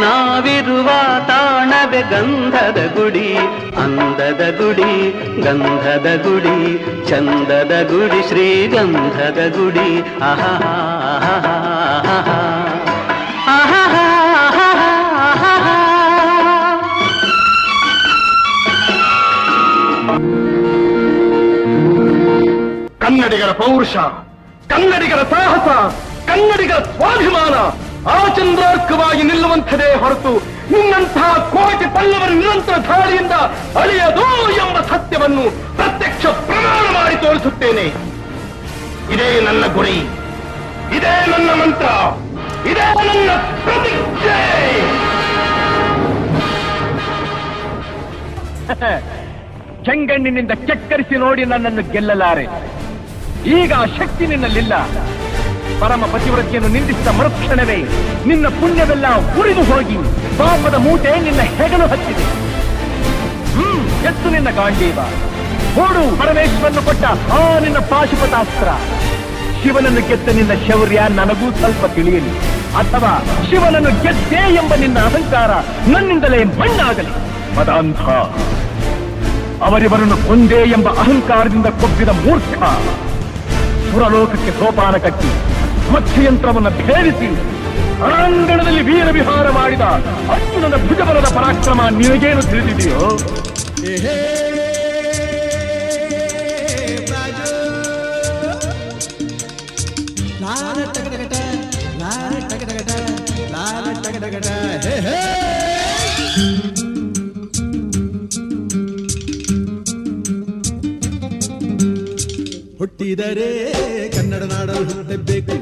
ನಾವಿರುವ ತಾಣವೆ ಗಂಧದ ಗುಡಿ, ಅಂದದ ಗುಡಿ, ಗಂಧದ ಗುಡಿ, ಚಂದದ ಗುಡಿ ಶ್ರೀ ಗಂಧದ ಗುಡಿ ಆಹಾ. ಕನ್ನಡಿಗರ ಪೌರುಷ, ಕನ್ನಡಿಗರ ಸಾಹಸ, ಕನ್ನಡಿಗರ ಸ್ವಾಭಿಮಾನ. ಆ ಚಂದ್ರಾರ್ಕವಾಗಿ ನಿಲ್ಲುವಂಥದೇ ಹೊರತು ನಿನ್ನಂತಹ ಕೋಟಿ ಪಲ್ಲವರ ನಿರಂತರ ಧಾಳಿಯಿಂದ ಅಳಿಯದು ಎಂಬ ಸತ್ಯವನ್ನು ಪ್ರತ್ಯಕ್ಷ ಪ್ರಮಾಣ ಮಾಡಿ ತೋರಿಸುತ್ತೇನೆ. ಇದೇ ನನ್ನ ಗುರಿ. ಇದೇ ನನ್ನ ಮಂತ್ರ. ಇದೇ ನನ್ನ ಪ್ರತಿಜ್ಞೆ. ಚೆಂಗಣ್ಣಿನಿಂದ ಚಕ್ಕರಿಸಿ ನೋಡಿ ನನ್ನನ್ನು ಗೆಲ್ಲಲಾರೆ. ಈಗ ಆ ಶಕ್ತಿ ನಿನ್ನಲ್ಲಿಲ್ಲ. ಪರಮ ಪತಿವ್ರತಿಯನ್ನು ನಿಂದಿಸಿದ ಮರುಕ್ಷಣವೇ ನಿನ್ನ ಪುಣ್ಯವೆಲ್ಲ ಉರಿದು ಹೋಗಿ ಪಾಪದ ಮೂಟೆ ನಿನ್ನ ಹೆಗಲು ಹತ್ತಿದೆ. ಹ್ಮ್, ಎತ್ತು ನಿನ್ನ ಗಾಂಡೀವ. ಓಡು, ಪರಮೇಶ್ವರನು ಕೊಟ್ಟ ಆ ನಿನ್ನ ಪಾಶುಪತಾಸ್ತ್ರ. ಶಿವನನ್ನು ಗೆದ್ದ ನಿನ್ನ ಶೌರ್ಯ ನನಗೂ ಸ್ವಲ್ಪ ತಿಳಿಯಲಿ. ಅಥವಾ ಶಿವನನ್ನು ಗೆದ್ದೆ ಎಂಬ ನಿನ್ನ ಅಹಂಕಾರ ನನ್ನಿಂದಲೇ ಮಣ್ಣಾಗಲಿ. ಮದಾಂಧ ಅವರಿವರನ್ನು ಕೊಂದೇ ಎಂಬ ಅಹಂಕಾರದಿಂದ ಕೊಬ್ಬಿದ ಮೂರ್ಖ. ಪುರಲೋಕಕ್ಕೆ ಸೋಪಾನ ಕಟ್ಟಿ ಮತ್ಸ್ಯಯಂತ್ರವನ್ನು ಭೇದಿಸಿ ರಣಾಂಗಣದಲ್ಲಿ ವೀರ ವಿಹಾರ ಮಾಡಿದ ಅರ್ಜುನನ ಭುಜಬಲದ ಪರಾಕ್ರಮ ನಿನಗೇನು ತಿಳಿದಿದೆಯೋ? ಹುಟ್ಟಿದರೆ ಕನ್ನಡ ನಾಡಲು ಹುಟ್ಟಬೇಕು.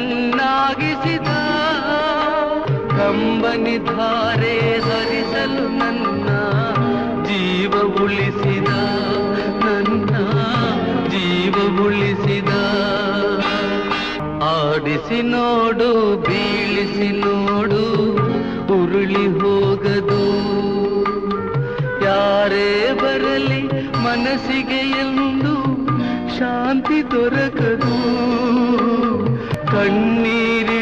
ಮಣ್ಣಾಗಿಸಿದ ಕಂಬನಿ ಧಾರೆ ಹರಿಸಲು ನನ್ನ ಜೀವ ಉಳಿಸಿದ ನನ್ನ ಜೀವ ಉಳಿಸಿದ. ಆಡಿಸಿ ನೋಡು, ಬೀಳಿಸಿ ನೋಡು, ಉರುಳಿ ಹೋಗದು. ಯಾರೇ ಬರಲಿ ಮನಸ್ಸಿಗೆ ಎಂದು ಶಾಂತಿ ದೊರಕದು. கண்ணீரில்